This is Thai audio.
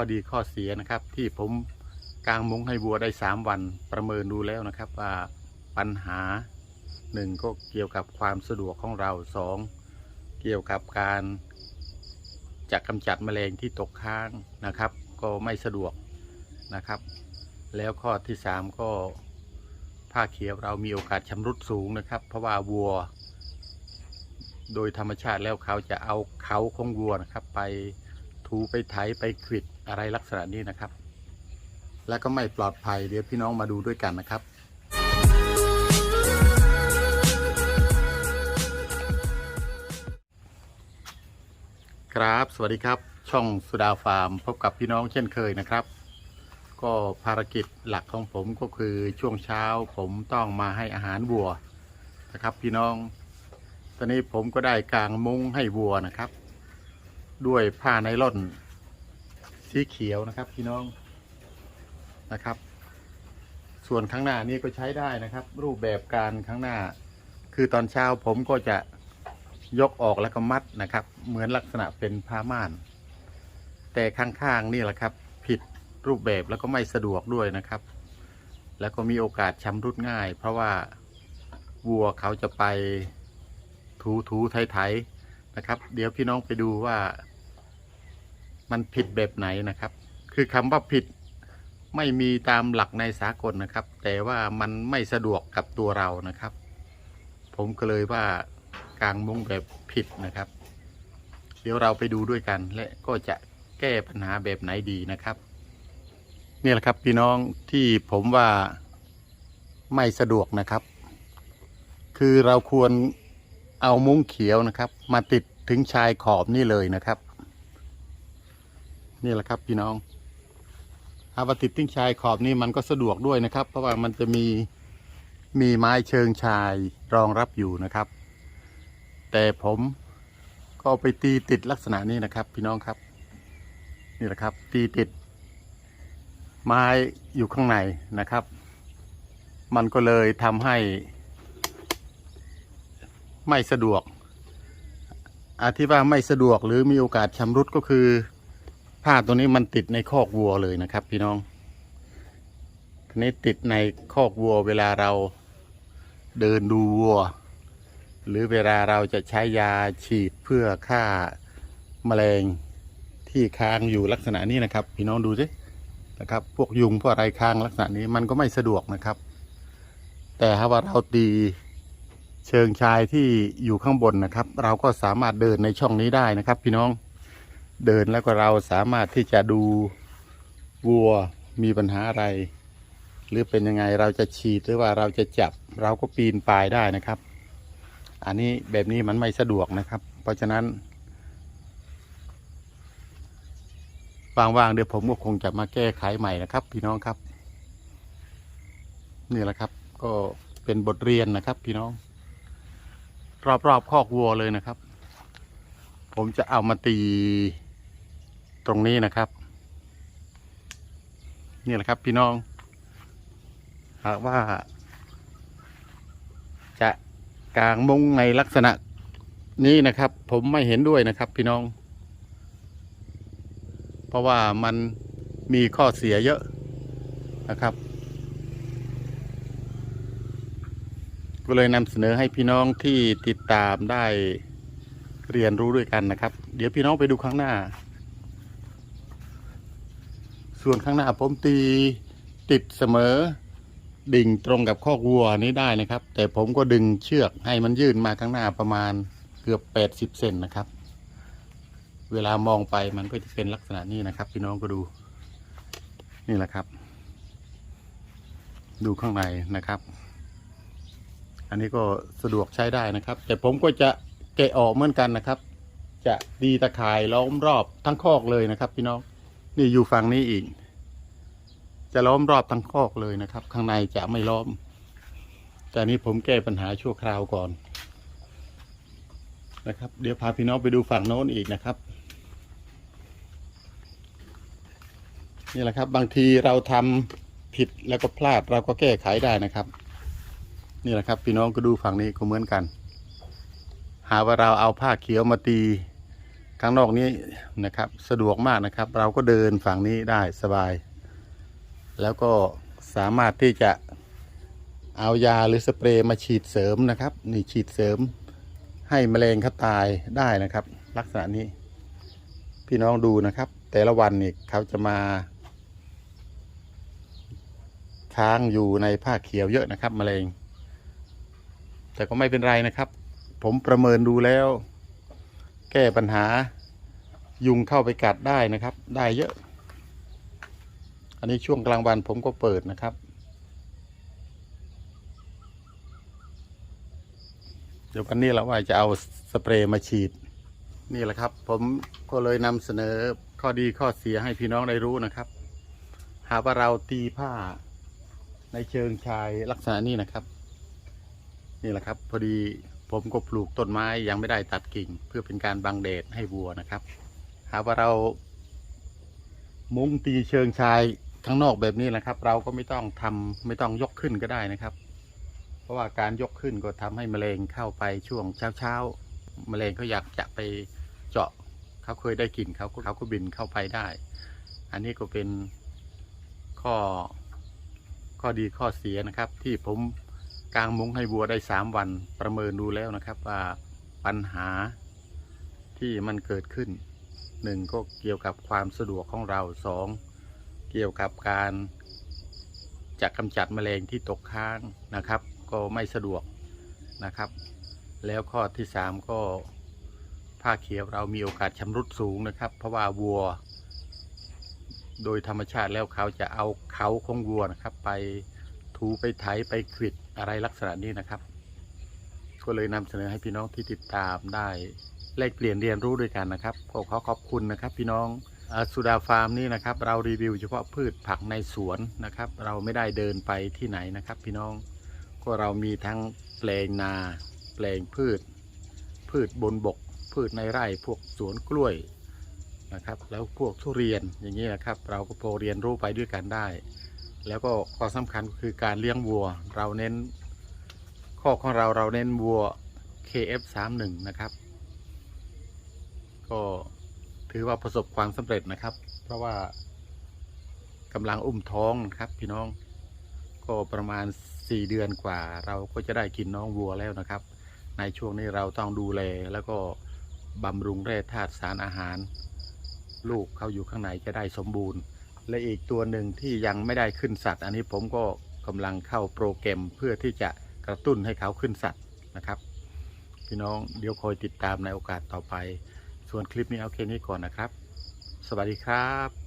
ข้อดีข้อเสียนะครับ ที่ผมกางมุ้งให้วัวได้สามวันประเมินดูแล้วนะครับว่าปัญหาหนึ่งก็เกี่ยวกับความสะดวกของเราสองเกี่ยวกับการจะกำจัดแมลงที่ตกค้างนะครับ ก็ไม่สะดวกนะครับ แล้วข้อที่สามก็ผ้าเขียวเรามีโอกาสชำรุดสูงนะครับ เพราะว่าวัว โดยธรรมชาติแล้วเขาจะเอาเขาของวัวนะครับ ไปถูไปไถไปขิด อะไรลักษณะนี้นะครับ แล้วก็ไม่ปลอดภัยเดี๋ยวพี่น้องมาดูด้วยกันนะครับ ครับสวัสดีครับ ช่องสุดาฟาร์ม พบกับพี่น้องเช่นเคยนะครับ ก็ภารกิจหลักของผมก็คือช่วงเช้าผมต้องมาให้อาหารวัวนะครับ พี่น้อง ตอนนี้ผมก็ได้กางมุ้งให้วัวนะครับ ด้วยผ้าไนล่อน สีเขียวนะครับพี่น้องนะครับ ส่วนข้างหน้านี่ก็ใช้ได้นะครับ รูปแบบการข้างหน้า คือตอนเช้าผมก็จะยกออกแล้วก็มัดนะครับ เหมือนลักษณะเป็นผ้าม่าน แต่ข้างๆนี่แหละครับ ผิดรูปแบบแล้วก็ไม่สะดวกด้วยนะครับ แล้วก็มีโอกาสชำรุดง่าย เพราะว่าวัวเขาจะไปถูถูไถไถนะครับ เดี๋ยวพี่น้องไปดูว่า มันผิดแบบไหนนะครับ คือคำว่าผิดไม่มีตามหลักในสากลนะครับ แต่ว่ามันไม่สะดวกกับตัวเรานะครับ ผมก็เลยว่ากางมุ้งแบบผิดนะครับ เดี๋ยวเราไปดูด้วยกัน และก็จะแก้ปัญหาแบบไหนดีนะครับนี่แหละครับพี่น้องที่ผมว่าไม่สะดวกนะครับ คือเราควรเอามุ้งเขียวนะครับ มาติดถึงชายขอบนี่เลยนะครับ นี่แหละครับพี่น้องถ้ามาติดถึงชายขอบนี่มันก็สะดวกด้วยนะครับ เพราะว่ามันจะมีมีไม้เชิงชายรองรับอยู่นะครับ แต่ผมก็ไปตีติดลักษณะนี้นะครับ พี่น้องครับ นี่แหละครับ ตีติด ไม้อยู่ข้างในนะครับ มันก็เลยทำให้ ไม่สะดวกอาที่ว่าไม่สะดวกหรือมีโอกาสชำรุดก็คือ ผ้าตัวนี้มันติดในคอกวัวเลยนะครับ พี่น้องทีนี้ติดในคอกวัวเวลาเราเดินดูวัว หรือเวลาเราจะใช้ยาฉีดเพื่อฆ่าแมลงที่ค้างอยู่ลักษณะนี้นะครับ พี่น้องดูสินะครับ พวกยุงพวกอะไรค้างลักษณะนี้มันก็ไม่สะดวกนะครับ แต่ถ้าว่าเราตีเชิงชายที่อยู่ข้างบนนะครับ เราก็สามารถเดินในช่องนี้ได้นะครับ พี่น้อง เดินแล้วก็เราสามารถที่จะดูวัวมีปัญหาอะไร หรือเป็นยังไงเราจะฉีดหรือว่าเราจะจับเราก็ปีนป่ายได้นะครับ อันนี้แบบนี้มันไม่สะดวกนะครับ เพราะฉะนั้นว่างๆเดี๋ยวผมก็คงจะมาแก้ไขใหม่นะครับ พี่น้องครับ นี่แหละครับ ก็เป็นบทเรียนนะครับ พี่น้อง รอบๆคอกวัวเลยนะครับ ผมจะเอามาตี ตรงนี้นะครับ นี่แหละครับพี่น้อง หากว่า จะกางมุงในลักษณะนี้นะครับ ผมไม่เห็นด้วยนะครับพี่น้อง เพราะว่ามันมีข้อเสียเยอะนะครับ ก็เลยนำเสนอให้พี่น้องที่ติดตามได้เรียนรู้ด้วยกันนะครับ เดี๋ยวพี่น้องไปดูข้างหน้า ส่วนข้างหน้าผมตีติดเสมอ ดิ่งตรงกับคอวัวนี้ได้นะครับ แต่ผมก็ดึงเชือกให้มันยื่นมาข้างหน้าประมาณเกือบแปดสิบเซนนะครับ เวลามองไปมันก็จะเป็นลักษณะนี้นะครับ พี่น้องก็ดู นี่แหละครับ ดูข้างในนะครับ อันนี้ก็สะดวกใช้ได้นะครับ แต่ผมก็จะแกะออกเหมือนกันนะครับ จะดีตะข่ายล้อมรอบทั้งคอกเลยนะครับ พี่น้อง นี่อยู่ฝั่งนี้อีก จะล้อมรอบทั้งคอกเลยนะครับ ข้างในจะไม่ล้อม แต่นนี้ผมแก้ปัญหาชั่วคราวก่อนนะครับ เดี๋ยวพาพี่น้องไปดูฝั่งโน้นอีกนะครับ นี่แหละครับ บางทีเราทำผิดแล้วก็พลาดเราก็แก้ไขได้นะครับ นี่แหละครับ พี่น้องก็ดูฝั่งนี้ก็เหมือนกัน หาว่าเราเอาผ้าเขียวมาตี ข้างนอกนี้นะครับ สะดวกมากนะครับ เราก็เดินฝั่งนี้ได้สบาย แล้วก็สามารถที่จะเอายาหรือสเปรย์มาฉีดเสริมนะครับ นี่ฉีดเสริมให้แมลงเขาตายได้นะครับ ลักษณะนี้ พี่น้องดูนะครับ แต่ละวันนี่เขาจะมา ค้างอยู่ในผ้าเขียวเยอะนะครับแมลงแต่ก็ไม่เป็นไรนะครับ ผมประเมินดูแล้ว แก้ปัญหายุงเข้าไปกัดได้นะครับ ได้เยอะ อันนี้ช่วงกลางวันผมก็เปิดนะครับ เดี๋ยววันนี้เราว่าจะเอาสเปรย์มาฉีด นี่แหละครับ ผมก็เลยนำเสนอข้อดีข้อเสียให้พี่น้องได้รู้นะครับ หากว่าเราตีผ้าในเชิงชายลักษณะนี้นะครับ นี่แหละครับ พอดี ผมก็ปลูกต้นไม้ยังไม่ได้ตัดกิ่ง เพื่อเป็นการบังแดดให้วัวนะครับ หากว่าเรา มุ้งตีเชิงชายข้างนอกแบบนี้นะครับ เราก็ไม่ต้องทำไม่ต้องยกขึ้นก็ได้นะครับ เพราะว่าการยกขึ้นก็ทำให้แมลงเข้าไปช่วงเช้าเช้าแมลงเขาอยากจะไปเจาะเขาเคยได้กลิ่นเขาก็เขาก็บินเข้าไปได้ อันนี้ก็เป็นข้อข้อดีข้อเสียนะครับ ที่ผม กางมุ้งให้วัวได้สามวันประเมินดูแล้วนะครับว่าปัญหาที่มันเกิดขึ้นหนึ่งก็เกี่ยวกับความสะดวกของเราสองเกี่ยวกับการจะกำจัดแมลงที่ตกค้างนะครับ ก็ไม่สะดวกนะครับ แล้วข้อที่สามก็ผ้าเขียวเรามีโอกาสชำรุดสูงนะครับ เพราะว่าวัว โดยธรรมชาติแล้วเขาจะเอาเขาของวัวนะครับ ไป ถูไปไถไปขิดอะไรลักษณะนี้นะครับ ก็เลยนำเสนอให้พี่น้องที่ติดตามได้แลกเปลี่ยนเรียนรู้ด้วยกันนะครับก็ขอขอบคุณนะครับ พี่น้องสุดาฟาร์มนี่นะครับ เรารีวิวเฉพาะพืชผักในสวนนะครับ เราไม่ได้เดินไปที่ไหนนะครับ พี่น้องก็เรามีทั้งแปลงนาแปลงพืช พืชบนบก พืชในไร่พวกสวนกล้วยนะครับ แล้วพวกทุเรียนอย่างนี้นะครับ เราก็พอเรียนรู้ไปด้วยกันได้ แล้วก็ข้อสำคัญคือการเลี้ยงวัว เราเน้นข้อของเราเราเน้นวัว KF31 นะครับ ก็ถือว่าประสบความสำเร็จนะครับ เพราะว่ากำลังอุ้มท้องนะครับพี่น้องก็ประมาณ 4 เดือนกว่า เราก็จะได้กินน้องวัวแล้วนะครับ ในช่วงนี้เราต้องดูแลแล้วก็บำรุงแร่ธาตุสารอาหาร ลูกเขาอยู่ข้างในจะได้สมบูรณ์ และอีกตัวหนึ่งที่ยังไม่ได้ขึ้นสัตว์ อันนี้ผมก็กำลังเข้าโปรแกรมเพื่อที่จะกระตุ้นให้เขาขึ้นสัตว์นะครับพี่น้องเดี๋ยวคอยติดตามในโอกาสต่อไป ส่วนคลิปนี้เอาแค่นี้ก่อนนะครับ สวัสดีครับ